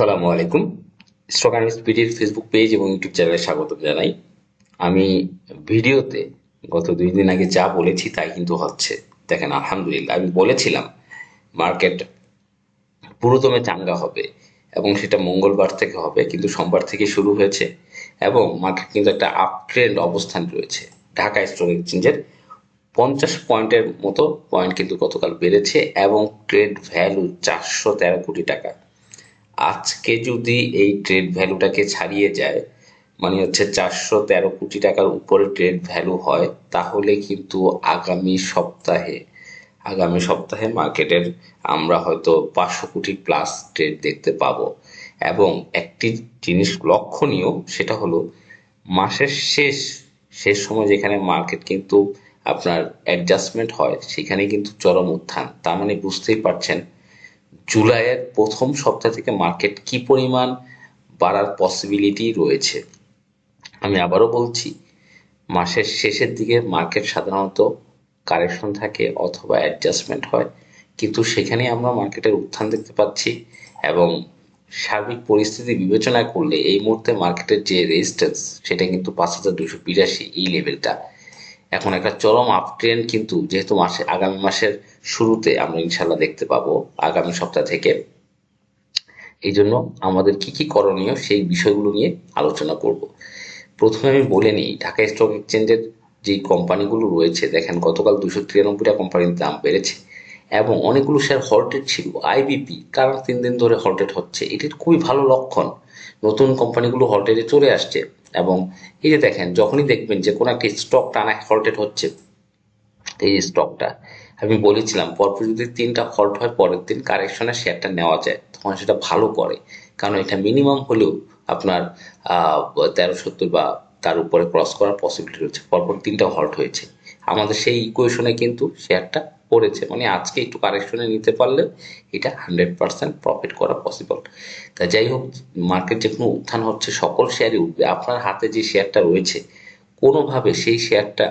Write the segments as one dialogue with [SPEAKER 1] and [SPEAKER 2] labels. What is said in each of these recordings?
[SPEAKER 1] আসসালামু আলাইকুম। স্টক স্পিডির ফেসবুক পেজ এবং ইউটিউব চ্যানেলে স্বাগত জানাই। আমি ভিডিওতে গত দুই দিন আগে যা বলেছি তাই কিন্তু হচ্ছে। দেখেন, আলহামদুলিল্লাহ, আমি বলেছিলাম মার্কেট পুরোদমে চাঙ্গা হবে এবং সেটা মঙ্গলবার থেকে হবে, কিন্তু সোমবার থেকে শুরু হয়েছে এবং মার্কেট কিন্তু একটা আপ ট্রেন্ড অবস্থান রয়েছে। ঢাকা স্টক এক্সচেঞ্জের পঞ্চাশ পয়েন্টের মতো পয়েন্ট কিন্তু গতকাল বেড়েছে এবং ট্রেড ভ্যালু চারশো তেরো কোটি টাকা। আজকে যদি এই ট্রেড ভ্যালুটাকে ছাড়িয়ে যায় মানে হচ্ছে চারশো তেরো কোটি টাকার উপরে ট্রেড ভ্যালু হয়, তাহলে কিন্তু আগামী সপ্তাহে আগামী সপ্তাহে মার্কেটের আমরা হয়তো পাঁচশো কোটি প্লাস ট্রেড দেখতে পাবো। এবং একটি জিনিস লক্ষণীয়, সেটা হলো মাসের শেষ শেষ সময় যেখানে মার্কেট কিন্তু আপনার অ্যাডজাস্টমেন্ট হয়, সেখানে কিন্তু চরম উত্থান। তার মানে বুঝতেই পারছেন জুলাইয়ের প্রথম সপ্তাহ থেকে মার্কেট কি পরিমাণ বাড়ার পসিবিলিটি রয়েছে? আমি আবারও বলছি, মাসের শেষের দিকে মার্কেট সাধারণত কারেকশন থাকে অথবা অ্যাডজাস্টমেন্ট হয়। কিন্তু সেখানে আমরা মার্কেটের উত্থান দেখতে পাচ্ছি এবং সার্বিক পরিস্থিতি বিবেচনা করলে এই মুহূর্তে মার্কেটের যে রেজিস্ট্যান্স সেটা কিন্তু পাঁচ হাজার দুশো বিরাশি এই লেভেলটা এখন একটা চরম আপ ট্রেন্ড কিন্তু যেহেতু মাসে, আগামী মাসের শুরুতে আমরা ইনশাল্লাহ দেখতে পাবো আগামী সপ্তাহ থেকে। এই জন্য আমাদের কি কি করণীয় সেই বিষয়গুলো নিয়ে আলোচনা করব। প্রথমে আমি বলে নিই, ঢাকা স্টক এক্সচেঞ্জের যে কোম্পানিগুলো রয়েছে, দেখেন গতকাল দুশো তিরানব্বইটা কোম্পানির দাম বেড়েছে এবং অনেকগুলো শেয়ার হল্টেড ছিল। আইবিপি কারণ তিন দিন ধরে হল্টেড হচ্ছে। এটির খুবই ভালো লক্ষণ। নতুন কোম্পানিগুলো হল্টেডে চলে আসছে এবং এই যে দেখেন, যখনই দেখবেন যে কোনো একটি স্টক টানা হল্টেড হচ্ছে, এই স্টকটা আমি বলেছিলাম, পরপর যদি তিনটা ফল্ট হয়, পরের দিন কারেকশনের শেয়ারটা নেওয়া যায়, তখন সেটা ভালো করে। কারণ এটা মিনিমাম হলেও আপনার তেরো সত্তর বা তার উপরে ক্রস করার পসিবিলিটি রয়েছে। পরপর তিনটা হল্ট হয়েছে। আমাদের সেই ইকুয়েশনে কিন্তু শেয়ারটা পড়েছে। মানে আজকে একটু কারেকশনে নিতে পারলে এটা হান্ড্রেড পার্সেন্ট প্রফিট করা পসিবল তা যাই হোক মার্কেট যে কোনো উত্থান হচ্ছে, সকল শেয়ারই উঠবে। আপনার হাতে যে শেয়ারটা রয়েছে, কোনোভাবে সেই শেয়ারটা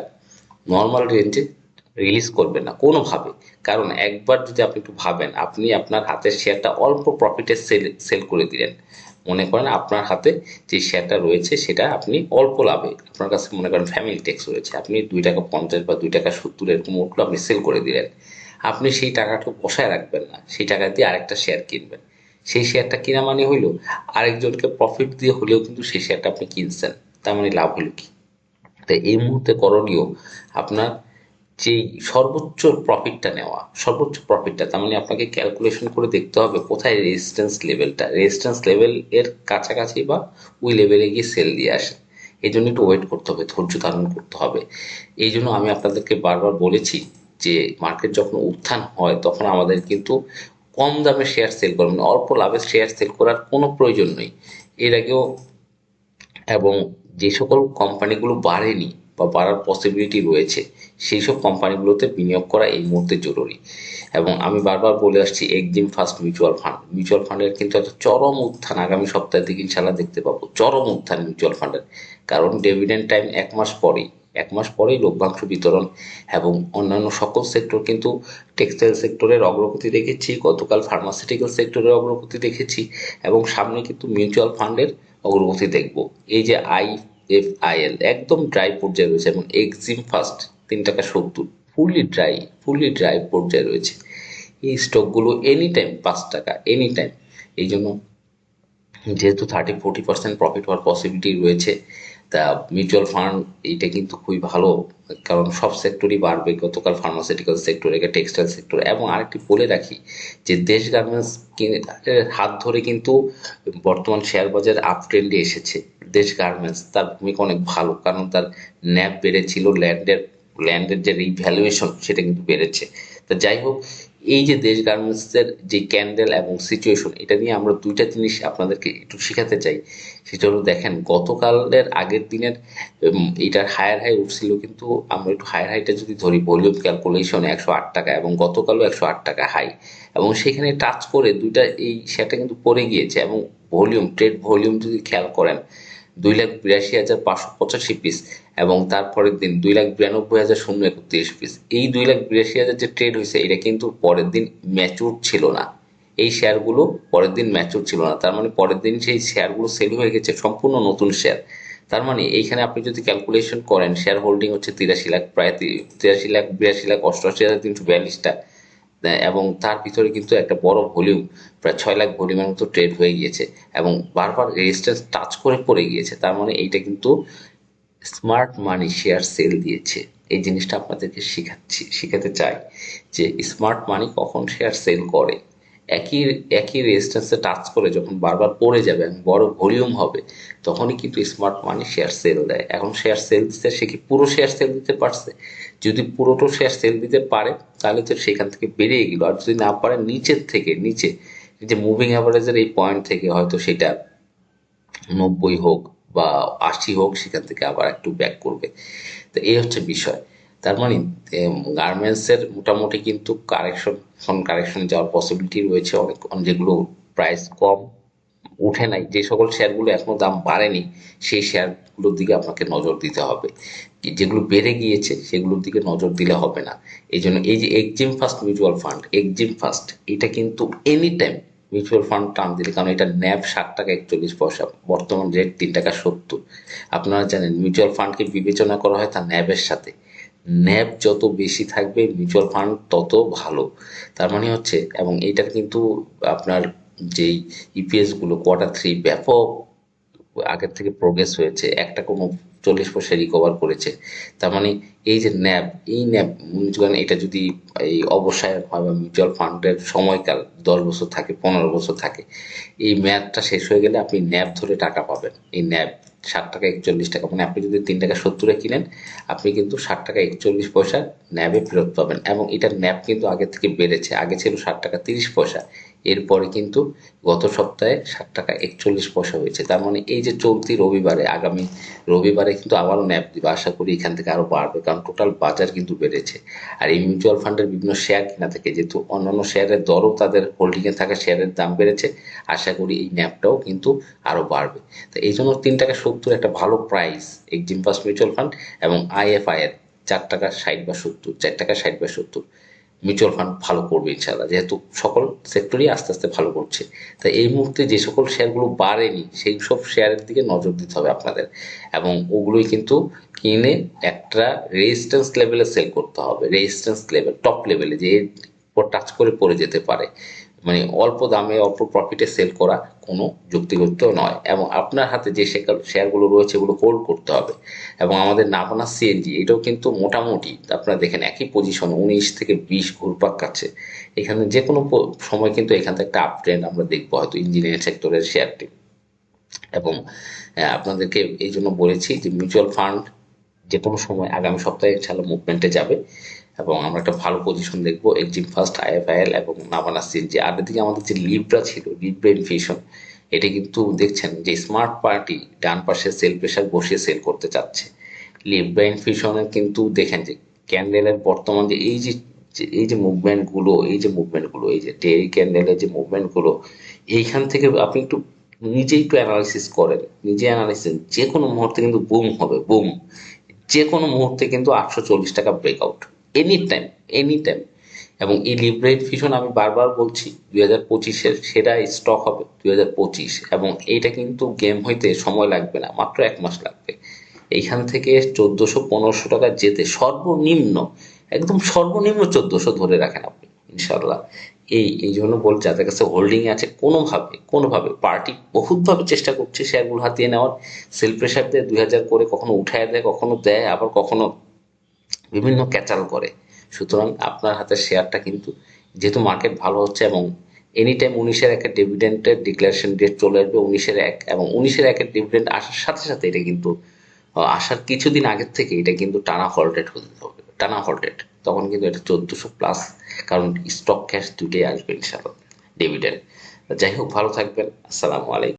[SPEAKER 1] নর্মাল রেঞ্জে রিলিজ করবেন না, কোনোভাবে। কারণ একবার যদি আপনি একটু ভাবেন, আপনি আপনার হাতের শেয়ারটা অল্প প্রফিটে সেল সেল করে দিলেন, মনে করেন আপনার হাতে যে শেয়ারটা রয়েছে সেটা আপনি অল্প লাভে, আপনার কাছে মনে করেন ফ্যামিলি ট্যাক্স রয়েছে, আপনি দুই টাকা পঞ্চাশ বা দুই টাকা সত্তর এরকম উঠল আপনি সেল করে দিলেন, আপনি সেই টাকাটা বসায় রাখবেন না, সেই টাকা দিয়ে আরেকটা শেয়ার কিনবেন। সেই শেয়ারটা কিনা মানে হইল, আরেকজনকে প্রফিট দিয়ে হলেও কিন্তু সেই শেয়ারটা আপনি কিনছেন, তার মানে লাভ হলো কি? তাই এই মুহূর্তে করণীয় আপনার যেই সর্বোচ্চ প্রফিটটা নেওয়া, সর্বোচ্চ প্রফিটটা তার মানে আপনাকে ক্যালকুলেশন করে দেখতে হবে কোথায় রেজিস্ট্যান্স লেভেলটা রেজিস্ট্যান্স লেভেল এর কাছাকাছি বা ওই লেভেলে গিয়ে সেল দিয়ে আসে। এই জন্য একটু ওয়েট করতে হবে, ধৈর্য ধারণ করতে হবে। এই জন্য আমি আপনাদেরকে বারবার বলেছি যে মার্কেট যখন উত্থান হয়, তখন আমাদের কিন্তু কম দামে শেয়ার সেল করবেন মানে অল্প লাভে শেয়ার সেল করার কোনো প্রয়োজন নেই। এর আগেও এবং যে সকল কোম্পানিগুলো বাড়েনি বা বাড়ার পসিবিলিটি রয়েছে, সেই সব কোম্পানিগুলোতে বিনিয়োগ করা এই মুহূর্তে জরুরি। এবং আমি বারবার বলে আসছি Exim first mutual fund mutual ফান্ডের কিন্তু একটা চরম উত্থান আগামী সপ্তাহের দিকে ইনশাল্লাহ দেখতে পাবো। চরম উত্থান মিউচুয়াল ফান্ডের কারণ ডেভিডেন্ড টাইম এক মাস পরেই, এক মাস পরেই লভ্যাংশ বিতরণ এবং অন্যান্য সকল সেক্টর কিন্তু টেক্সটাইল সেক্টরের অগ্রগতি দেখেছি, গতকাল ফার্মাসিউটিক্যাল সেক্টরের অগ্রগতি দেখেছি এবং সামনে কিন্তু মিউচুয়াল ফান্ডের অগ্রগতি দেখব। এই যে আই এফ আই এল একদম ড্রাই পর্যায়ে রয়েছে এবং এক্সিম ফার্স্ট তিন টাকা সত্তর ফুললি ড্রাই ফুলি ড্রাই পর্যায়ে রয়েছে। এই স্টকগুলো এনি টাইম পাঁচ টাকা এনি টাইম এই জন্য যেহেতু থার্টি ফোর্টি পার্সেন্ট প্রফিট হওয়ার পসিবিলিটি রয়েছে। তা মিউচুয়াল ফান্ড এইটা কিন্তু খুবই ভালো, কারণ সব সেক্টরই বাড়বে, গতকাল ফার্মাসিউটিক্যাল সেক্টর একে টেক্সটাইল সেক্টর এবং আরেকটি বলে রাখি যে দেশ গার্মেন্টস হাত ধরে কিন্তু বর্তমান শেয়ার বাজার আপ ট্রেন্ডে এসেছে। দেশ গার্মেন্টস তার ভূমিকা অনেক ভালো, কারণ তার ন্যাপ বেড়েছিল ল্যান্ডের ল্যান্ডের যে রিভ্যালুয়েশন সেটা কিন্তু বেড়েছে। তা যাই হোক এই যে দেশ গার্মেন্টসের যে ক্যান্ডেল এবং সিচুয়েশন এটা নিয়ে আমরা দুইটা জিনিস আপনাদেরকে একটু শেখাতে চাই। সেটা হলো দেখেন, গতকালের আগের দিনের এইটার হায়ার হাই উঠছিল কিন্তু আমরা একটু হায়ার হাইটা যদি ধরি ভলিউম ক্যালকুলেশনে একশো আট টাকা এবং গতকালও একশো আট টাকা হাই এবং সেখানে টাচ করে দুইটা এই সেটা কিন্তু পড়ে গিয়েছে এবং ভলিউম ট্রেড ভলিউম যদি খেয়াল করেন দুই লাখ বিরাশি হাজার পাঁচশো পঁচাশি পিস এবং তারপরের দিন দুই লাখ বিরানব্বই হাজার শূন্য একত্রিশ পিস এই দুই লাখ বিরাশি হাজার যে ট্রেড হয়েছে, এটা কিন্তু পরের দিন ম্যাচুর ছিল না। এই শেয়ারগুলো পরের দিন ম্যাচুর ছিল না। তার মানে পরের দিন সেই শেয়ারগুলো সেল হয়ে গেছে, সম্পূর্ণ নতুন শেয়ার তার মানে এইখানে আপনি যদি ক্যালকুলেশন করেন শেয়ার হোল্ডিং হচ্ছে তিরাশি লাখ, প্রায় তিরাশি লাখ, বিরাশি লাখ, অষ্টআশি হাজার তিনশো বিয়াল্লিশটা। এবং তার ভিতরে কিন্তু একটা বড় ভলিউম, প্রায় ছয় লাখ ভলিউমের মতো ট্রেড হয়ে গিয়েছে এবং বারবার রেজিস্ট্যান্স টাচ করে পড়ে গিয়েছে। তার মানে এইটা কিন্তু স্মার্ট মানি শেয়ার সেল দিয়েছে। এই জিনিসটা আপনাদেরকে শেখাচ্ছি, শেখাতে চাই যে স্মার্ট মানি কখন শেয়ার সেল করে। একই একই রেজিস্ট্যান্সে টাচ করে যখন বারবার পড়ে যাবে এবং বড় ভলিউম হবে, তখনই কিন্তু স্মার্ট মানি শেয়ার সেল দেয়। এখন শেয়ার সেল দিতে, সে কি পুরো শেয়ার সেল দিতে পারছে? যদি পুরোটো শেয়ার সেল দিতে পারে, তাহলে তো সেখান থেকে বেরিয়ে গেল। আর যদি না পারে, নিচের থেকে, নিচে যে মুভিং অ্যাভারেজের এই পয়েন্ট থেকে হয়তো সেটা নব্বই হোক বা আশি হোক, সেখান থেকে আবার একটু ব্যাক করবে। তো এই হচ্ছে বিষয়। তার মানে গার্মেন্টসের মোটামুটি কিন্তু কারেকশন কারেকশন যাওয়ার পসিবিলিটি রয়েছে অনেক অনেক যেগুলো প্রাইস কম। উঠে নাই। যে সকল শেয়ারগুলো এখনও দাম বাড়েনি, সেই শেয়ারগুলোর দিকে আপনাকে নজর দিতে হবে। যেগুলো বেড়ে গিয়েছে, সেগুলোর দিকে নজর দিলে হবে না। এই জন্য এই যে Exim first mutual fund Exim first এটা কিন্তু এনি টাইম মিউচুয়াল ফান্ড টান দিলে, কারণ এটা ন্যাব ষাট টাকা একচল্লিশ পয়সা, বর্তমান রেট তিন টাকা সত্তর। আপনারা জানেন মিউচুয়াল ফান্ডকে বিবেচনা করা হয় তার ন্যাবের সাথে। ন্যাব যত বেশি থাকবে মিউচুয়াল ফান্ড তত ভালো। তার মানে হচ্ছে, এবং এইটার কিন্তু আপনার যেই ইপিএসগুলো কোয়ার্টার থ্রি ব্যাপক আগের থেকে প্রোগ্রেস হয়েছে, একটা কোনো চল্লিশ পয়সা রিকভার করেছে। তার মানে এই যে ন্যাব, এই ন্যাব মিউচুয়াল এটা যদি এই অবসায়ন হয় বা মিউচুয়াল ফান্ডের সময়কাল দশ বছর থাকে, পনেরো বছর থাকে, এই মেয়াদটা শেষ হয়ে গেলে আপনি ন্যাব ধরে টাকা পাবেন। এই ন্যাব ষাট টাকা একচল্লিশ টাকা। মানে আপনি যদি তিন টাকা সত্তরে কিনেন, আপনি কিন্তু ষাট টাকা একচল্লিশ পয়সা ন্যাবে ফেরত পাবেন। এবং এটার ন্যাব কিন্তু আগে থেকে বেড়েছে। আগে ছিল ষাট টাকা তিরিশ পয়সা। এরপরে কিন্তু গত সপ্তাহে ষাট টাকা একচল্লিশ পয়সা হয়েছে। তার মানে এই যে চলতি রবিবারে, আগামী রবিবারে কিন্তু আবারও ন্যাপ দিবে। আশা করি এখান থেকে আরও বাড়বে, কারণ টোটাল বাজার কিন্তু বেড়েছে। আর এই মিউচুয়াল ফান্ডের বিভিন্ন শেয়ার কেনা থেকে, যেহেতু অন্যান্য শেয়ারের দরও তাদের হোল্ডিংয়ে থাকা শেয়ারের দাম বেড়েছে, আশা করি এই ন্যাপটাও কিন্তু আরও বাড়বে। তো এই জন্য তিন টাকা সত্তর একটা ভালো price Exim first mutual fund এবং আইএফআই এর চার টাকা ষাট বা সত্তর, চার টাকা ষাট বা সত্তর। মিউচুয়াল ফান্ড ভালো করবে ইনশাল্লাহ যেহেতু সকল সেক্টরই আস্তে আস্তে ভালো করছে। তাই এই মুহূর্তে যে সকল শেয়ারগুলো বাড়েনি, সেই সব শেয়ারের দিকে নজর দিতে হবে আপনাদের। এবং ওগুলোই কিন্তু কিনে একটা রেজিস্ট্যান্স লেভেলে সেল করতে হবে। রেজিস্ট্যান্স লেভেল টপ লেভেলে যে টাচ করে পড়ে যেতে পারে। মানে অল্প দামে, অল্প প্রফিটে সেল করা কোনো যুক্তিযুক্ত নয়। এবং আপনার হাতে যে শেয়ার- শেয়ারগুলো রয়েছে, এগুলো হোল্ড করতে হবে। এবং আমাদের নাভানা সিএনজি এটাও কিন্তু মোটামুটি, আপনারা দেখেন একই পজিশন উনিশ থেকে বিশ ঘুরপাক কাছে এখানে যে কোনো সময় কিন্তু এখান থেকে একটা আপ ট্রেন্ড আমরা দেখব হয়তো ইঞ্জিনিয়ারিং সেক্টরের শেয়ারটি এবং আপনাদেরকে এই জন্য বলেছি যে মিউচুয়াল ফান্ড যে কোনো সময় আগামী সপ্তাহে ইনশাল্লাহ মুভমেন্টে যাবে। এবং আমরা একটা ভালো পজিশন দেখব এক্সিম ফার্স্ট আইএফআইএল এবং নাভানা সিএনজি আর এদিকে আমাদের যে লিব্রা ছিল লিব্রা ইনফিউশন এটা কিন্তু দেখছেন যে স্মার্ট পার্টি ডান পাশে সেল প্রেশার বসিয়ে সেল করতে চাচ্ছে। লিব্রা ইনফিউশনের কিন্তু দেখেন যে ক্যান্ডেলের বর্তমান যে এই যে যে- এই যে মুভমেন্টগুলো এই যে মুভমেন্টগুলো এই যে ডেরি ক্যান্ডেলের যে মুভমেন্টগুলো এইখান থেকে আপনি একটু নিজেই একটু অ্যানালাইসিস করেন, নিজে অ্যানালাইসিস যে কোনো মুহূর্তে কিন্তু বুম হবে বুম যে কোনো মুহূর্তে কিন্তু আটশো চল্লিশ টাকা breakout any time any time এবং এই লিব্রেট ভিশন আমি বারবার বলছি, দুই হাজার পঁচিশের সেটা স্টক হবে দুই হাজার পঁচিশ। এবং এইটা কিন্তু গেম হইতে সময় লাগবে না, মাত্র এক মাস লাগবে। এইখান থেকে চোদ্দশো পনেরোশো টাকা যেতে সর্বনিম্ন, একদম সর্বনিম্ন চোদ্দশো ধরে রাখেন আপনি ইনশাল্লাহ এই এই জন্য বল যাদের কাছে হোল্ডিং আছে, কোনোভাবে কোনোভাবে পার্টি বহুতভাবে চেষ্টা করছে শেয়ারগুলো হাতিয়ে নেওয়ার। সেল প্রেশার দিয়ে দুই হাজার করে কখনো উঠায় দেয়, কখনো দেয়, আবার কখনো বিভিন্ন ক্যাচাল করে। সুতরাং আপনার হাতে শেয়ারটা কিন্তু যেহেতু মার্কেট ভালো হচ্ছে এবং এনি টাইম উনিশের একের ডিভিডেন্টের ডিক্লারেশন ডেট চলে আসবে উনিশের এক এবং উনিশের একের ডিভিডেন্ট আসার সাথে সাথে এটা কিন্তু আসার কিছুদিন আগের থেকে এটা কিন্তু টানা হল্টেড হতে হবে, টানা হল্টেড তখন কিন্তু এটা চোদ্দশো প্লাস কারণ স্টক ক্যাশ দুটোই আসবে ইনশাল্লাহ ডিভিডেন্ট যাই হোক, ভালো থাকবেন, আসসালামু আলাইকুম।